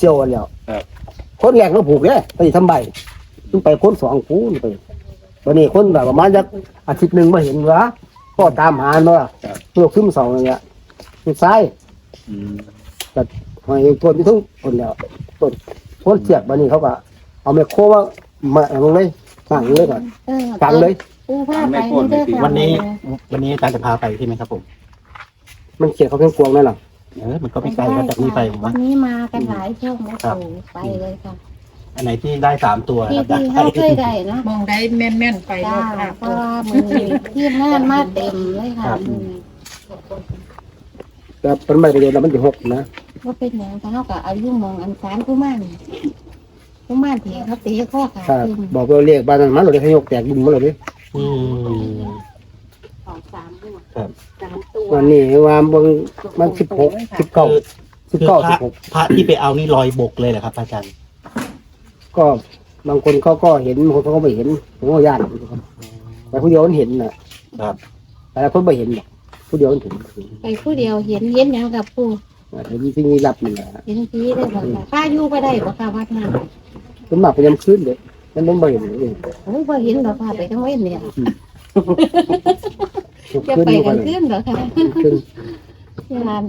เซียวกันแล้วครับ คนแรกเราผูกเนี่ยไปทำใบต้องไปคนสองคูณไปวันนี้คนแบบประมาณจะอาทิตย์หนึ่งมาเห็นวะพ่อตามหาเนาะครับ ตัวขึ้นสองอะไรเงี้ยสุดท้าย อืมหอยตัวที่ทุกคนแล้วต้นคนเสียบวันนี้เขาก็เอาไมโครว่ามาลงเลยสั่งเลยก่อนเออสั่งเลย ปูผ้าไปนี่เด้อค่ะวันนี้วันนี้อาจารย์จะพาไปใช่ไหมครับผม มันเขียนเขาเพ่งกวงนั่นหรอ เออมันก็ไม่ไกลครับจากนี้ไปผมวัว่านนี้มากันหลายช่องนะปูไปเลยค่ะ อันไหนที่ได้สามตัวที่ครับที่เขาเคยได้นะมองได้แม่นแม่นๆไปจ้าเลยค่ะเพราะว่ามือที่งานมาเต็มเลยค่ะมือแต่เป็นใบเดียวแล้วมันจะหกนะว่าเป็นอย่างเขากับอายุมองอันสารกุมารกุมารที่เขาตีข้อขาถ้าขึ้นบอกเราเรียกบ้านนั้นมันเราเลยให้ยกแตกบุญมาเลยดิอืม ครับสามตัววันนี้ว่าบางมันสิบหกสิบเก้าสิบคือเก้าพสิระบหกพระที่ไปเอานี่ลอยบกเลยเหรอครับอาจารย์ก็บางคนเขาก็เห็นบางคนเขาก็ไม่เห็นผมก็ญาติแต่ผู้เดียวมันเห็นน่ะครับแต่ละคนไม่เห็นหรอกผู้เดียวมันเห็นไปผู้เดียวเห็นเห็นอย่างกับปูเห็นสิ่งนี้รับนี่แหละเห็นผีได้บอกค่ะป้าอยู่ไปได้บอกค่ะวัดนั้นส่วนมากไปยามคืนเด็กมันต้องไม่เห็นเลยโอ้ยพอเห็นหรอกค่ะไปทั้งเว้นเนี่ย ทุกจะคืนไปอยู่กักันนขึ้นเหรอคะคืนงาน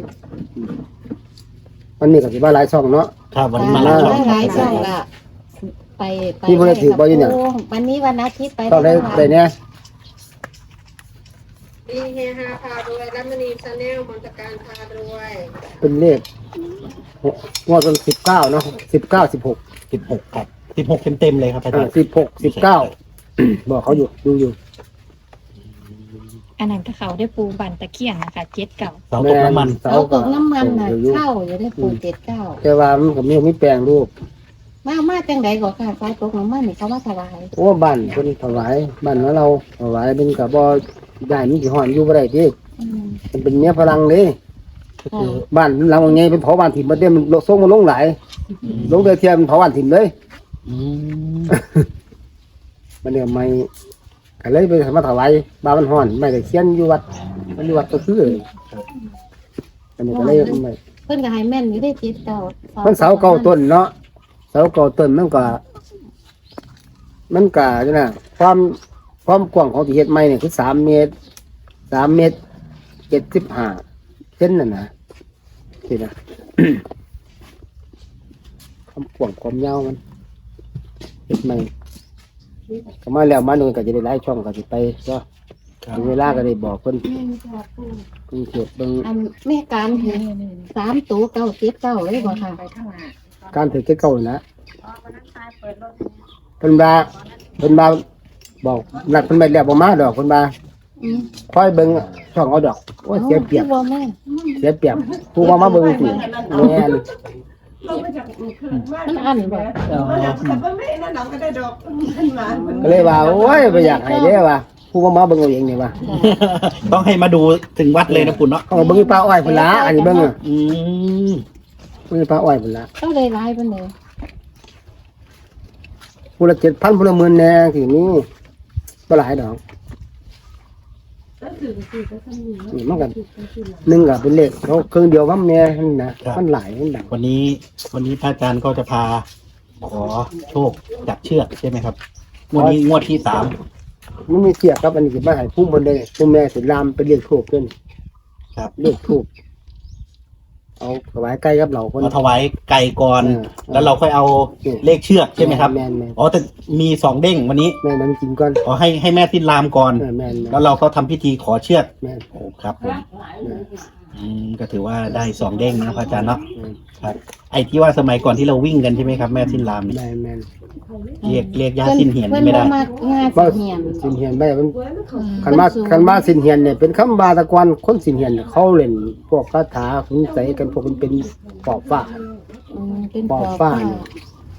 วันนี้ก็สิว่าหลายช่องเนาะ ครับวันนี้มามาหแล้วลายหลายช่องละไปไปพี่คนละถือบ่อยู่เนี่ย วันนี้วันอาทิตย์ไปช่องได้ได้เนี่ยดีเฮฮาพารวยและมณีชาแนลมนตการพารวยเป็นเลขหกงวดเป็นสิบเก้าเนาะสิบเก้าสิบหกสิบหกครับสิบหกเต็มๆเลยครับอาจารย์สิบหกสิบเก้าบอกเขาอยู่ดูอยู่ อันนั้นก็เขาได้ปูบันตะเคียนนะคะเจ็ดเก่าเสาตกน้ำมันเสาเขาตก็กน้ำมันน่ะอยู่เข้าอยู่ได้ปูเจ็ดเก้าแต่ว่ามันก็มีมีแปลงรูปมามาจังใดก็ค่ะเขาตกน้ำมันนี่เขามาถวายโอ้บ้านคนถวายบ้านของเราถวายเป็นกับบ่ได้มีกี่ห้อนอยู่บ่ได้ที่อืมมันเป็นเมียฝรั่งเลยก็คือบ้านเราไงเป็นเผาบ้านถิ่มมาเด้มันส่งมาลงหลายลงเดือเทียมเผาบ้านถิ่มเลย อืมมันเนี่ยไม่ ก็เลยไปมาถวายบ้านมันห้อนไม่ได้เขียนอยู่วัดมันอยู่วัดก็คือเลยอันนี้ก็เลยไม่เพิ่นก็ให้แม่นอยู่ได้เจ็ดเก้ามันเสาเก่าต้นเนาะเสาเก่าต้นมันก็มันก็นี่นะความความกว้างของที่เฮ็ดใหม่เนี่ยคือสามเมตรสามเมตรเจ็ดสิบห้าเส้นน่ะนะสินะความกว้างความยาวมันเฮ็ดใหม่ ก็มาแล้วมาหนึ่งก็จะได้หลายช่องก็สิไปก็ครับถึงเวลาก็ได้บอกเพิ่นแม่นค่ะปูเพิ่นเก็บเบิ่งอันแม่การเห็นสามตัวเก้าเจ็ดเก้าเลยบ่ค่ะไปข้างหน้าการถือเก่าๆนะเพิ่นบาเพิ่นบาบอกนัดเพิ่นไปแล้วบ่มาดอกเพิ่นบาอืมคอยเบิ่งช่องเอาดอกโอ้ยเสียเปรียบ อาคือบ่แม่นเสียเปรียบผู้ว่ามาเบิ่งสิแม่น มันอันบ่ก็เลยว่าโอ้ยบ่อยากให้เด้ว่าผู้ว่ามาเบิ่งเอาเองนี่ว่าต้องให้มาดูถึงวัดเลยนะคุณเนาะเขาก็เบิ่งอีปลาอ้อยพุ่นละอันนี้เบิ่งอะอืมเบิ่งอีปลาอ้อยพุ่นละต้องได้หลายปานใดผู้ละ7,000ผู้ละหมื่นแน่สินี่บ่หลายดอก นี่มันก็หนึ่งก็เป็นเลขเขาเครื่องเดียวกับแม่นั่นนะมันหลายมันดังวันนี้ วันนี้พระอาจารย์ก็จะพาขอโชคจากเชือกใช่ไหมครับงวดนี้งวดที่สามมันมีเสียครับอันนี้สิมาให้ผู้บนได้ผู้แม่สิลามไปเรียกทูบขึ้นครับเรียกทูบ เอาถวายใกล้กับเราคนมาถวายไก่ก่อน เออแล้วเราค่อยเอาเลขเชือกใช่ไหมครับ แม่นแม่นอ๋อแต่มีสองเด้งวันนี้แม่นมันกินก่อนขอให้ให้แม่ที่ลามก่อน เออแม่นแม่แล้นวเราก็ทำพิธีขอเชือกแม่นโอ้ครับผมแม่น อืมก็ถือว่าได้สองเด้งนะพระอาจารย์เนาะแม่นครับ ไอ้ที่ว่าสมัยก่อนที่เราวิ่งกันใช่ไหมครับ แม่สิ้นลามนี่แม่นแม่นเรียกเรียกญาเพิ่ติสิ้นเหียนเพิ่นไม่บ่ได้มักงานว่าสิเหียนสินเหียนไปมันอืมคันมาเพิ่สูงคันมาสินเหียนเนี่ยเป็นคำบาตะกอนคนสินเหียนเนี่ยเขาเล่นพวกคาถาคุณใส่กันพวกมันเป็นปอบฟ้า อืมเป็นปปออบบฟ้า ฟ้าเนี่ย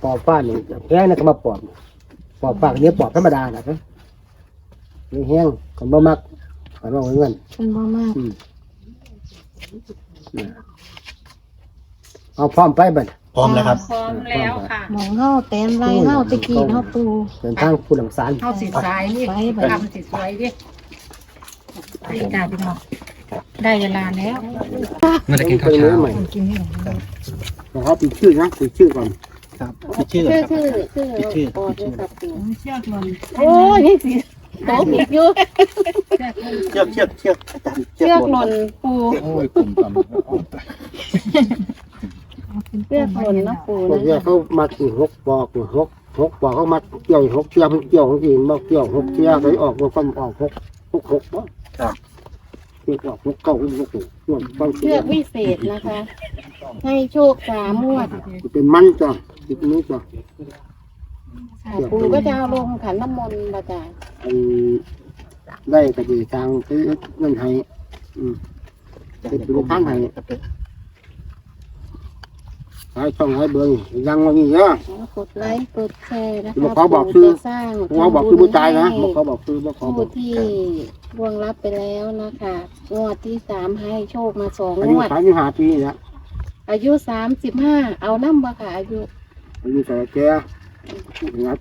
ปอบฟ้าเนี่ยแห้งนะก็มาปอบปอบฟ้าเนี้ยปอบธรรมดาน่ะครับนี่แห้งก็บ่มักก็บ่เงินเพิ่นบ่มักอืมน่ะ เอาพร้อมไปบัดพร้อมแล้วครับ พร้อมแล้วค่ะ หมองเฮาแตนไรเฮาตะกี้เฮาปูเดินทางผู้หลังสารเข้าสีซ้ายนี่ไปบัดทำสีสวยดิไปกาพี่น้องได้เวลาแล้วน่าจะกินไปข้าวเนื้เช้าอใหม่กินให้หน่อยนะครับปิดชื่อนะปิดชื่อก่อนครับพี่ชื่อชื่อครับชื่อชื่อชื่อโอ้ชื่อครับปู่เชือกมันโอ้ยนี่สิโตผิดอยู่เชือกเชือกเชือกอาจารย์เชือกหล่นปูโอ้ยกลุ่มต่ำเชือกหล่นนะปูพวกเนี้ยนะเขามัดอีกหกปอกหกหกปอกเขามัดเกี่ยวหกเชือกเกี่ยวของที่มาเกี่ยวหกเชือกเลยออกมาฟันออกหกหกหกเนาะเกี่ยวออกหกเก้าหกหกส่วนฟันเชือกวิเศษนะคะ ให้โชคสามงวดเป็นมันจ้ะติดนี้จ้ะ ค่ะปูก็จะเอาลงขันน้ำมนต์มาจ้ะไอ้ได้กระดีทางซื้อเงินให้อืมเป็นดูข้างในครับหายช่องหายเบิ้งยังว่ามีเยอะกดไลค์กดแชร์นะบอกคะเขาบอกคือจะสร้างเขาบอกคือผู้ชายนะบอกเขาบอกคือบอกเขาบผู้อกที่ล่วงรับไปแล้วนะคะงวดที่สามให้โชคมาสองอางยุวด สามสิบห้าปีแล้วอายุสามสิบห้าเอาน้ำบ่ค่ะอายุอายุแต่แก่ งัด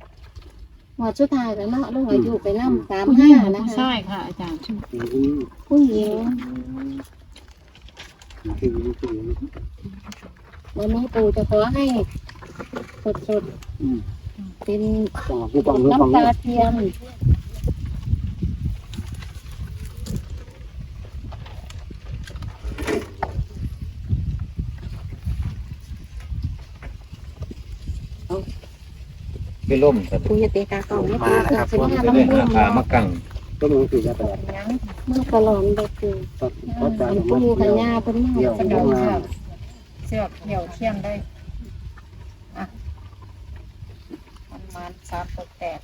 งวดสุดท้ายแล้วเนาะลงอายุไปน้ำสามห้านะคะใช่ค่ะ อาจารย์อืมผู้หญิงอืมอืมวันนี้ปู่จะขอให้สดอืมๆเป็นฟังผู้ฟังผู้ฟังน้ำตาเทียม ไม่ล่มครับปู่จะตีตากล่องให้มาปู่แล้วครับสิบห้าไม่น้ำได้มูหากปลามากังก็มึงสิแล้วก็มือกระหลอนไปคือเขาจ่ายปู่ขันยาเป็นมาเดี่ยวสะดเข้าวกมาค่ะเชือกเหี่ยวเทียมได้อะประมาณสามตัวแปด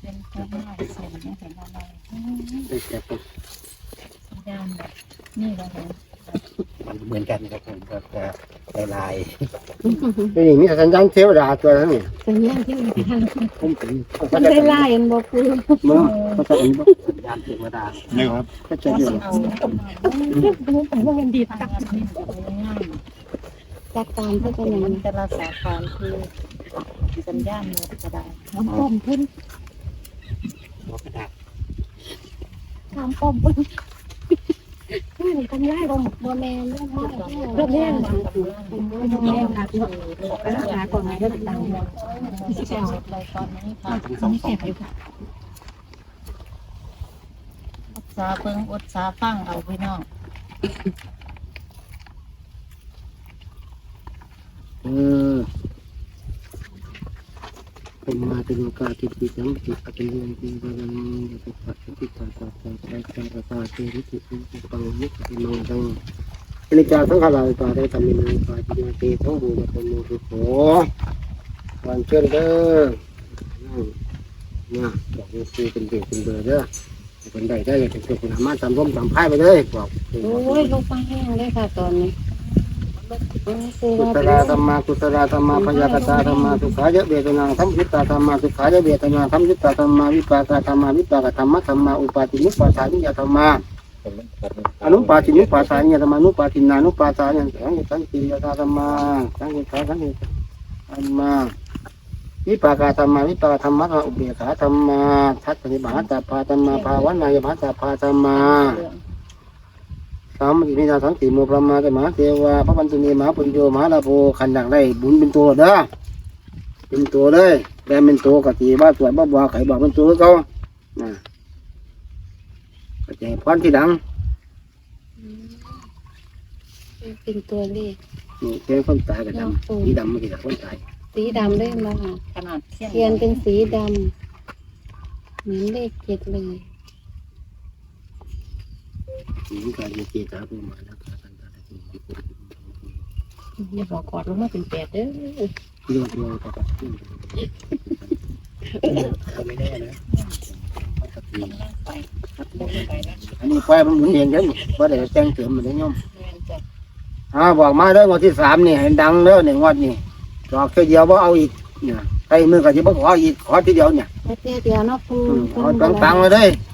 เป็นตัวน้อยเส้นไม่เห็นอะไรได้แก่ตัวย่านแบบนี่เราเห็น มันเหมือนกันครับผมก็จะลายเป็นอย่างนี้สัญญาณเทวดาตัวนั้นนี่เป็นย่างที่มันทผมเป็นำมันได้ไล่อันบ่ปู่เมื่อเขาจะเป็นสัญญาณเทวดานี่ครับเขาจะอยู่เอาดูผมว่ามันดีตักง่ายจัดการเพื่อเป็นอย่างมันนี้แต่ละสาขาคือสัญญาณหมดก็ได้น้ำป้อมเพิ่นหัวกระดาษน้ำป้อมเพิ่ นนี่ทำได้บ่บ่แม่นเรื่องมากเรื่องแม่นแม่ค่ะที่รักษาก่อนไหนก็ตามที่จะเลยตอนนี้ค่ะทั้งสองสองรักษาเบิ่งอดสาฟังเอาพี่น้องเออ เป็นมาเป็นกาติปิสังติปฏิยังติบาลังยติปัสติตาตาตาตาตาตาตาเทริติปิปังมุขติมังตังอนิจจาสังขารายตาได้ทำมินังปาจิยเตทั้งบูมะตโมสุโขวันเชิญเด้อนะบอกว่าคือเป็นเด็กเป็นเบอร์เด้อเป็นใดได้อยากจะเกิดคุณอามาทำร่มทำพ่ายไปเลยบอกโอ้ยลงไปแห้งเลยค่ะตอนนี้ กุศลธรรมากุศลธรรมาพยากตาธรรมาสุขายะเวทนาธรรมยุตตาธรรมาสุขายะเวทนาธรรมยุตตาธรรมาวิปากาธรรมาวิปากธรรมะธรรมาอุปาทินุปาทานิยธรรมาอนุปาทินุปาทานิยธรรมานุปาทินานุปาทานิยสังยิสังกิยธรรมาสังยิสังสังยธรรมาวิปากธรรมาวิปากธรรมะอุเบกขาธรรมาทัศนิบาตาภาธรรมาภาวนายบาตาภาธรรมา สามมินาสังติโมพระมาเตมหาเทวาพระบันตุนีมาปุญโยมาลาโภขันดังได้บุญเป็นตัวเด้อเป็นตัวเลยแปลเป็นตัวกติบ้าสวยบ้าบัวไข่บอกเป็นตัวเขานะกระจายพรที่ดังเป็นตัวเลขนี่เทียนคนตายกับดำสีดำไม่ใช่คนตายสีดำได้มาขนาดเทียนเทียนเป็นสีดำเหมือนเลขเจ็ดเลย สีกายเจตาภูมานักขันตาภูมิอย่าบอกกอดลงมาเป็นแปดเด้อโยกโยกกับก็ไม่แน่นะอันนี้ไฟมันหมุนเองเด้อว่าได้แต่งเติมมันได้ย่อมอ่าบอกมาเด้องวดที่สามนี่ให้ดังเด้อหนึ่งงวดนี่ดอกแค่เดียวว่าเอาอีกเนี่ยไอ้มือก็จะบ่ขออีกขอทีเดียวเนี่ยแค่เดียวนะปูอืมเอตังตังๆมาเลยเ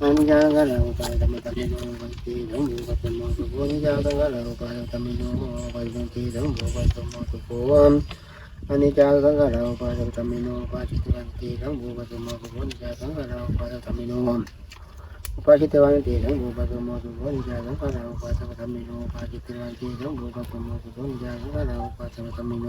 อานิจจังขันเราปาจะทำเมนูปาจิตวันตีทั้งบูปะสมกุลจะสังกัดเราปาจะทำเมนูปาจิตทั้งบูปะสมกุลจะสังกัดเราปาจะทำมนูอุปาจิตวานุติสังอุปาจิโมกุจาสังฆานาอุปาตตมิโน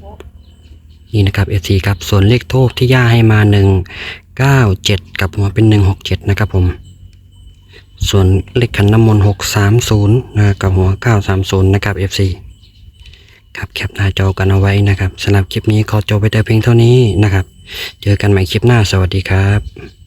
นี่นะครับ f อครับส่วนเลขทูบที่ย่าให้มาหนึ่งเก้าเจ็ดกับหัวเป็นหนึ่งหกเจ็ดนะครับผม ส่วนเลขขันน้ำมนต์หกสามศูนย์นะครับกับหัวเก้าสามศูนย์นะครับ fc ครับแคปหน้าจอกันเอาไว้นะครับสำหรับคลิปนี้ขอจบไปแต่เพียงเท่านี้นะครับ เจอกันใหม่คลิปหน้าสวัสดีครับ